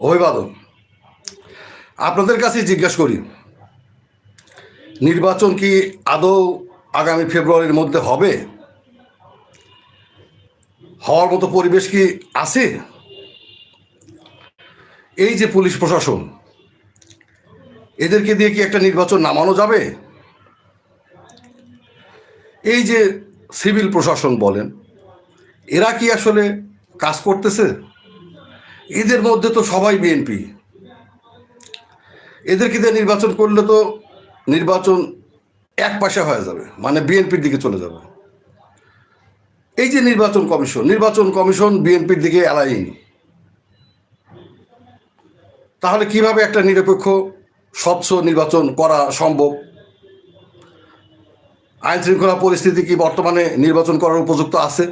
অভিবাদন। আপনাদের কাছে জিজ্ঞেস করি, নির্বাচন কি আদৌ আগামী ফেব্রুয়ারির মধ্যে হবে? হওয়ার মতো পরিবেশ কি আছে? এই যে পুলিশ প্রশাসন, এদেরকে দিয়ে কি একটা নির্বাচন নামানো যাবে? এই যে সিভিল প্রশাসন বলেন, এরা কি আসলে কাজ করতেছে? এদের মধ্যে তো সবাই বিএনপি। এদেরকে দিয়ে নির্বাচন করলে তো নির্বাচন এক পাশে হয়ে যাবে মানে বিএনপির দিকে চলে যাবে। এই যে নির্বাচন কমিশন নির্বাচন কমিশন বিএনপির দিকে এলাইনি। তাহলে কীভাবে একটা নিরপেক্ষ, স্বচ্ছ নির্বাচন করা সম্ভব? আইন শৃঙ্খলা পরিস্থিতি কি বর্তমানে নির্বাচন করার উপযুক্ত আছে?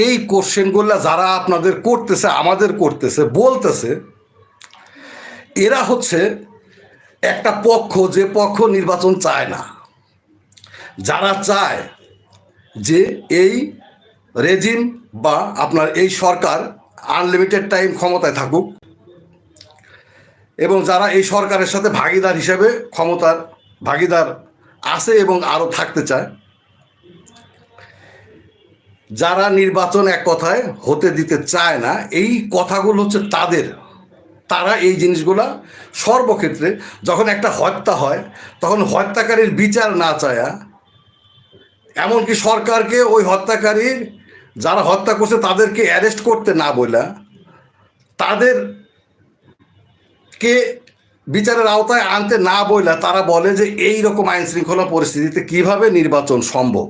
এই কোশ্চেনগুলো যারা আপনাদের করতেছে, আমাদের করতেছে, বলতেছে, এরা হচ্ছে একটা পক্ষ, যে পক্ষ নির্বাচন চায় না। যারা চায় যে এই রেজিম বা আপনার এই সরকার আনলিমিটেড টাইম ক্ষমতায় থাকুক, এবং যারা এই সরকারের সাথে ভাগিদার হিসেবে ক্ষমতার ভাগিদার আছে এবং আরও থাকতে চায় যারা নির্বাচন এক কথায় হতে দিতে চায় না, এই কথাগুলো হচ্ছে তাদের। তারা এই জিনিসগুলা সর্বক্ষেত্রে যখন একটা হত্যা হয়, তখন হত্যাকারীর বিচার না চায়া, এমনকি সরকারকে ওই হত্যাকারীর যারা হত্যা করছে তাদেরকে অ্যারেস্ট করতে না বলা তাদের কে বিচারের আওতায় আনতে না বইলা তারা বলে যে এই রকম আইন শৃঙ্খলা পরিস্থিতিতে কীভাবে নির্বাচন সম্ভব?